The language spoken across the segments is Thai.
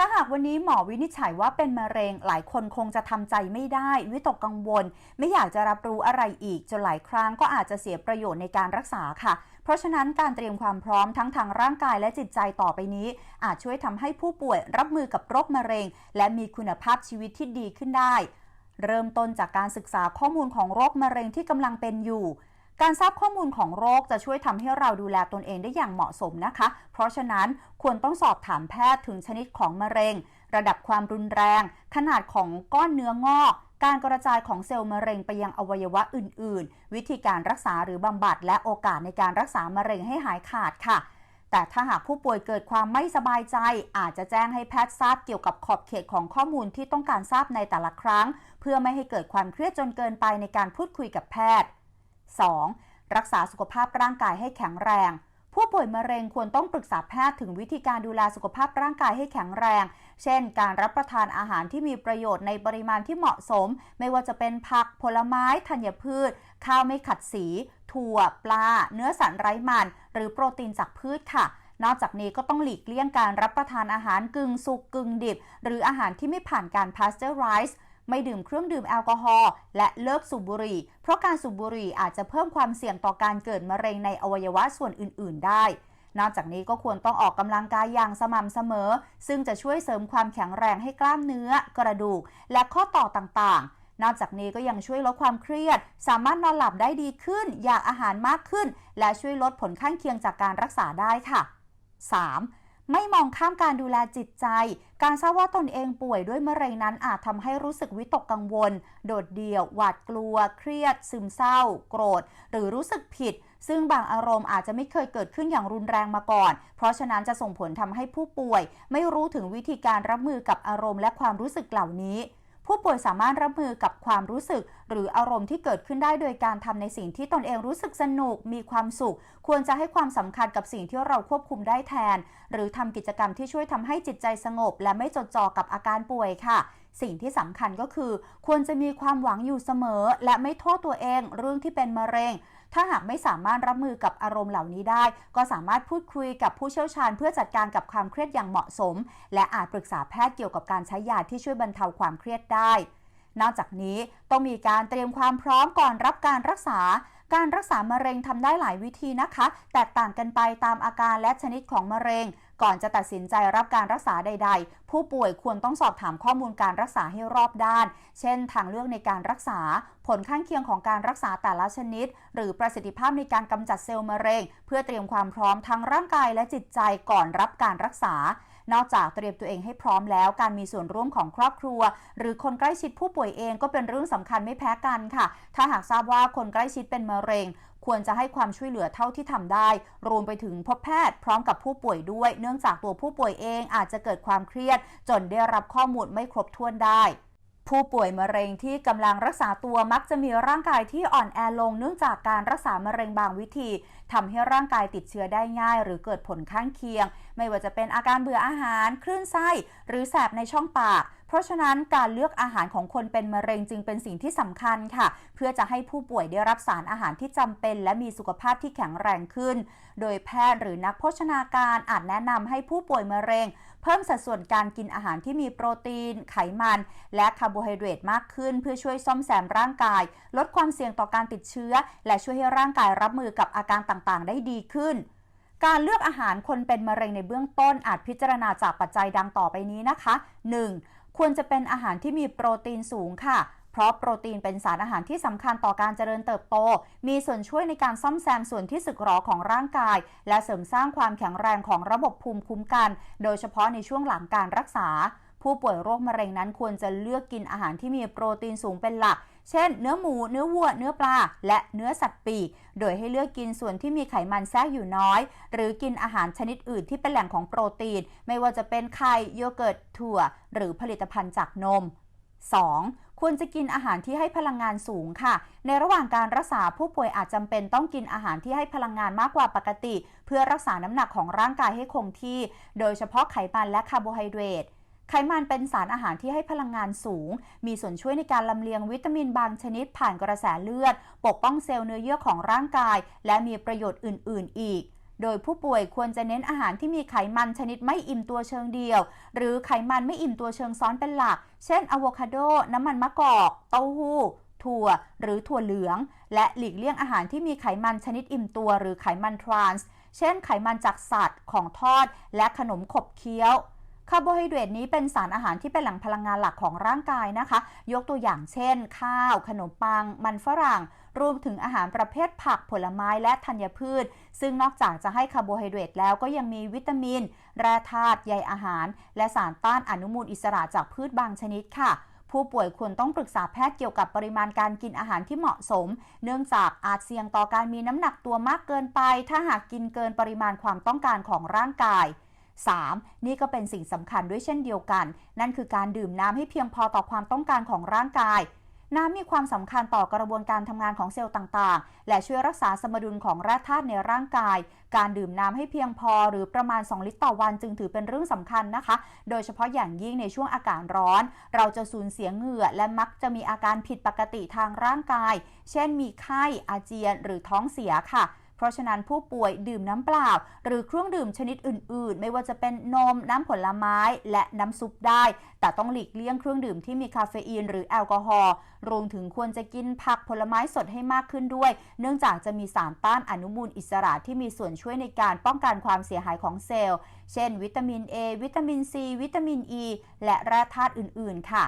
ถ้าหากวันนี้หมอวินิจฉัยว่าเป็นมะเร็ง หลายคนคงจะทำใจไม่ได้ วิตกกังวล ไม่อยากจะรับรู้อะไรอีกจนหลายครั้งก็อาจจะเสียประโยชน์ในการรักษาค่ะ เพราะฉะนั้นการเตรียมความพร้อมทั้งทางร่างกายและจิตใจต่อไปนี้ อาจช่วยทำให้ผู้ป่วยรับมือกับโรคมะเร็ง และมีคุณภาพชีวิตที่ดีขึ้นได้ เริ่มต้นจากการศึกษาข้อมูลของโรคมะเร็งที่กำลังเป็นอยู่ การทราบข้อมูลของโรคจะช่วยทำให้เราดูแลตนเองได้อย่างเหมาะสมนะคะ เพราะฉะนั้นควรต้องสอบถามแพทย์ถึงชนิดของมะเร็ง ระดับความรุนแรง ขนาดของก้อนเนื้องอกการกระจายของเซลล์มะเร็งไปยังอวัยวะอื่น ๆ วิธีการรักษาหรือบำบัดและโอกาสในการรักษามะเร็งให้หายขาดค่ะ แต่ถ้าหากผู้ป่วยเกิดความไม่สบายใจ อาจจะแจ้งให้แพทย์ทราบเกี่ยวกับขอบเขตของข้อมูลที่ต้องการทราบในแต่ละครั้ง เพื่อไม่ให้เกิดความเครียดจนเกินไปในการพูดคุยกับแพทย์ 2. รักษาสุขภาพร่างกายให้แข็งแรง ผู้ป่วยมะเร็งควรต้องปรึกษาแพทย์ถึงวิธีการดูแลสุขภาพร่างกายให้แข็งแรง เช่น การรับประทานอาหารที่มีประโยชน์ในปริมาณที่เหมาะสม ไม่ว่าจะเป็นผัก ผลไม้ ธัญพืช ข้าวไม่ขัดสี ถั่ว ปลา เนื้อสัตว์ไร้มัน หรือโปรตีนจากพืชค่ะนอกจากนี้ก็ต้องหลีกเลี่ยงการรับประทานอาหารกึ่งสุกกึ่งดิบ หรืออาหารที่ไม่ผ่านการพาสเจอร์ไรส์ ไม่ดื่มเครื่องดื่มแอลกอฮอล์และเลิกสูบบุหรี่ เพราะการสูบบุหรี่อาจจะเพิ่มความเสี่ยงต่อการเกิดมะเร็งในอวัยวะส่วนอื่น ๆ ได้ นอกจากนี้ก็ควรต้องออกกำลังกายอย่างสม่ำเสมอ ซึ่งจะช่วยเสริมความแข็งแรงให้กล้ามเนื้อ กระดูก และข้อต่อต่างๆนอกจากนี้ก็ยังช่วยลดความเครียด สามารถนอนหลับได้ดีขึ้น อยากอาหารมากขึ้น และช่วยลดผลข้างเคียงจากการรักษาได้ค่ะ 3. ไม่มองข้ามการดูแลจิตใจ การทราบว่าตนเองป่วยด้วยมะเร็งนั้นอาจทำให้รู้สึกวิตกกังวล โดดเดี่ยว หวาดกลัว เครียด ซึมเศร้า โกรธ หรือรู้สึกผิด ซึ่งบางอารมณ์อาจจะไม่เคยเกิดขึ้นอย่างรุนแรงมาก่อน เพราะฉะนั้นจะส่งผลทำให้ผู้ป่วย ไม่รู้ถึงวิธีการรับมือกับอารมณ์และความรู้สึกเหล่านี้ ผู้ป่วยสามารถรับมือกับความรู้สึก หรืออารมณ์ที่เกิดขึ้นได้โดยการทำในสิ่งที่ตนเองรู้สึกสนุกมีความสุข ควรจะให้ความสำคัญกับสิ่งที่เราควบคุมได้แทน หรือทำกิจกรรมที่ช่วยทำให้จิตใจสงบ และไม่จดจ่อกับอาการป่วยค่ะสิ่งที่สำคัญก็คือ ควรจะมีความหวังอยู่เสมอ และไม่โทษตัวเองเรื่องที่เป็นมะเร็ง ถ้าหากไม่สามารถรับมือกับอารมณ์เหล่านี้ได้ ก็สามารถพูดคุยกับผู้เชี่ยวชาญ เพื่อจัดการกับความเครียดอย่างเหมาะสม และอาจปรึกษาแพทย์เกี่ยวกับการใช้ยาที่ช่วยบรรเทาความเครียดได้ นอกจากนี้ต้องมีการเตรียมความพร้อมก่อนรับการรักษา การรักษามะเร็งทำได้หลายวิธีนะคะ แตกต่างกันไปตามอาการและชนิดของมะเร็ง ก่อนจะตัดสินใจรับการรักษาใด ๆ ผู้ป่วยควรต้องสอบถามข้อมูลการรักษาให้รอบด้าน เช่น ทางเลือกในการรักษา ผลข้างเคียงของการรักษาแต่ละชนิด หรือประสิทธิภาพในการกำจัดเซลล์มะเร็ง เพื่อเตรียมความพร้อมทั้งร่างกายและจิตใจก่อนรับการรักษา นอกจากเตรียมตัวเองให้พร้อมแล้ว การมีส่วนร่วมของครอบครัว หรือคนใกล้ชิดผู้ป่วยเองก็เป็นเรื่องสำคัญไม่แพ้กันค่ะ ถ้าหากทราบว่าคนใกล้ชิดเป็นมะเร็งควรจะให้ความช่วยเหลือเท่าที่ทำได้ รวมไปถึงพบแพทย์พร้อมกับผู้ป่วยด้วย เนื่องจากตัวผู้ป่วยเองอาจจะเกิดความเครียด จนได้รับข้อมูลไม่ครบถ้วนได้ ผู้ป่วยมะเร็งที่กำลังรักษาตัวมักจะมีร่างกายที่อ่อนแอลงเนื่องจากการรักษามะเร็งบางวิธีทำให้ร่างกายติดเชื้อได้ง่าย หรือเกิดผลข้างเคียง ไม่ว่าจะเป็นอาการเบื่ออาหาร คลื่นไส้ หรือแสบในช่องปาก เพราะฉะนั้นการเลือกอาหารของคนเป็นมะเร็งจึงเป็นสิ่งที่สำคัญค่ะ เพื่อจะให้ผู้ป่วยได้รับสารอาหารที่จำเป็น และมีสุขภาพที่แข็งแรงขึ้น โดยแพทย์หรือนักโภชนาการอาจแนะนำให้ผู้ป่วยมะเร็ง เพิ่มสัดส่วนการกินอาหารที่มีโปรตีน ไขมัน และคาร์โบไฮเดรตมากขึ้น เพื่อช่วยซ่อมแซมร่างกาย ลดความเสี่ยงต่อการติดเชื้อ และช่วยให้ร่างกายรับมือกับอาการต่างๆ ได้ดีขึ้นการเลือกอาหารคนเป็นมะเร็งในเบื้องต้นอาจพิจารณาจากปัจจัยดังต่อไปนี้นะคะ 1. ควรจะเป็นอาหารที่มีโปรตีนสูงค่ะ เพราะโปรตีนเป็นสารอาหารที่สำคัญต่อการเจริญเติบโต มีส่วนช่วยในการซ่อมแซมส่วนที่สึกหรอของร่างกาย และเสริมสร้างความแข็งแรงของระบบภูมิคุ้มกัน โดยเฉพาะในช่วงหลังการรักษา ผู้ป่วยโรคมะเร็งนั้นควรจะเลือกกินอาหารที่มีโปรตีนสูงเป็นหลัก เช่น เนื้อหมู เนื้อวัว เนื้อปลา และเนื้อสัตว์ปีก โดยให้เลือกกินส่วนที่มีไขมันแทรกอยู่น้อย หรือกินอาหารชนิดอื่นที่เป็นแหล่งของโปรตีน ไม่ว่าจะเป็นไข่ โยเกิร์ต ถั่ว หรือผลิตภัณฑ์จากนม 2. ควรจะกินอาหารที่ให้พลังงานสูงค่ะ ในระหว่างการรักษาผู้ป่วยอาจจำเป็นต้องกินอาหารที่ให้พลังงานมากกว่าปกติ เพื่อรักษาน้ำหนักของร่างกายให้คงที่ โดยเฉพาะไขมันและคาร์โบไฮเดรต ไขมันเป็นสารอาหารที่ให้พลังงานสูง มีส่วนช่วยในการลำเลียงวิตามินบางชนิดผ่านกระแสเลือด ปกป้องเซลล์เนื้อเยื่อของร่างกาย และมีประโยชน์อื่น ๆ อีก โดยผู้ป่วยควรจะเน้นอาหารที่มีไขมันชนิดไม่อิ่มตัวเชิงเดียว หรือไขมันไม่อิ่มตัวเชิงซ้อนเป็นหลัก เช่นอะโวคาโด น้ำมันมะกอกเต้าหู้ถั่วหรือถั่วเหลือง และหลีกเลี่ยงอาหารที่มีไขมันชนิดอิ่มตัว หรือไขมันทรานส์ เช่น ไขมันจากสัตว์ของทอด และขนมขบเคี้ยว คาร์โบไฮเดรตนี้เป็นสารอาหารที่เป็นแหล่งพลังงานหลักของร่างกายนะคะ ยกตัวอย่างเช่น ข้าว ขนมปัง มันฝรั่ง รวมถึงอาหารประเภทผักผลไม้และธัญพืช ซึ่งนอกจากจะให้คาร์โบไฮเดรตแล้วก็ยังมีวิตามิน แร่ธาตุใยอาหาร และสารต้านอนุมูลอิสระจากพืชบางชนิดค่ะผู้ป่วยควรต้องปรึกษาแพทย์เกี่ยวกับปริมาณการกินอาหารที่เหมาะสม เนื่องจากอาจเสี่ยงต่อการมีน้ำหนักตัวมากเกินไป ถ้าหากกินเกินปริมาณความต้องการของร่างกาย 3. นี่ก็เป็นสิ่งสำคัญด้วยเช่นเดียวกัน นั่นคือการดื่มน้ำให้เพียงพอต่อความต้องการของร่างกาย น้ำมีความสำคัญต่อกระบวนการทำงานของเซลล์ต่างๆ และช่วยรักษาสมดุลของแร่ธาตุในร่างกาย การดื่มน้ำให้เพียงพอหรือประมาณ 2 ลิตรต่อวันจึงถือเป็นเรื่องสำคัญนะคะ โดยเฉพาะอย่างยิ่งในช่วงอากาศร้อน เราจะสูญเสียเหงื่อ และมักจะมีอาการผิดปกติทางร่างกาย เช่นมีไข้อาเจียนหรือท้องเสียค่ะ เพราะฉะนั้นผู้ป่วยดื่มน้ำเปล่า หรือเครื่องดื่มชนิดอื่น ๆ ไม่ว่าจะเป็นนมน้ำผลไม้และน้ำซุปได้ แต่ต้องหลีกเลี่ยงเครื่องดื่มที่มีคาเฟอีนหรือแอลกอฮอล์รวมถึงควรจะกินผักผลไม้สดให้มากขึ้นด้วย เนื่องจากจะมีสารต้านอนุมูลอิสระที่มีส่วนช่วยในการป้องกันความเสียหายของเซลล์ เช่น วิตามิน A วิตามิน C วิตามิน E และแร่ธาตุอื่น ๆ ค่ะ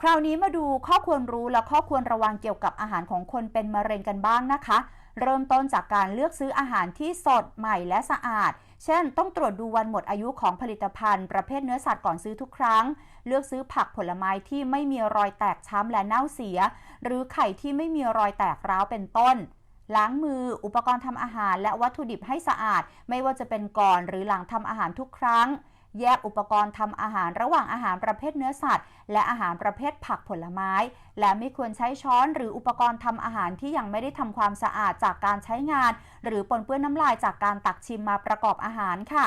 คราวนี้มาดูข้อควรรู้และข้อควรระวังเกี่ยวกับอาหารของคนเป็นมะเร็งกันบ้างนะคะ เริ่มต้นจากการเลือกซื้ออาหารที่สดใหม่และสะอาด เช่น ต้องตรวจดูวันหมดอายุของผลิตภัณฑ์ ประเภทเนื้อสัตว์ก่อนซื้อทุกครั้ง เลือกซื้อผักผลไม้ที่ไม่มีรอยแตกช้ำและเน่าเสีย หรือไข่ที่ไม่มีรอยแตกร้าวเป็นต้นล้างมือ อุปกรณ์ทำอาหารและวัตถุดิบให้สะอาด ไม่ว่าจะเป็นก่อนหรือหลังทำอาหารทุกครั้ง แยกอุปกรณ์ทำอาหารระหว่างอาหารประเภทเนื้อสัตว์ และอาหารประเภทผักผลไม้ และไม่ควรใช้ช้อนหรืออุปกรณ์ทำอาหารที่ยังไม่ได้ทำความสะอาดจากการใช้งาน หรือปนเปื้อนน้ำลายจากการตักชิมมาประกอบอาหารค่ะ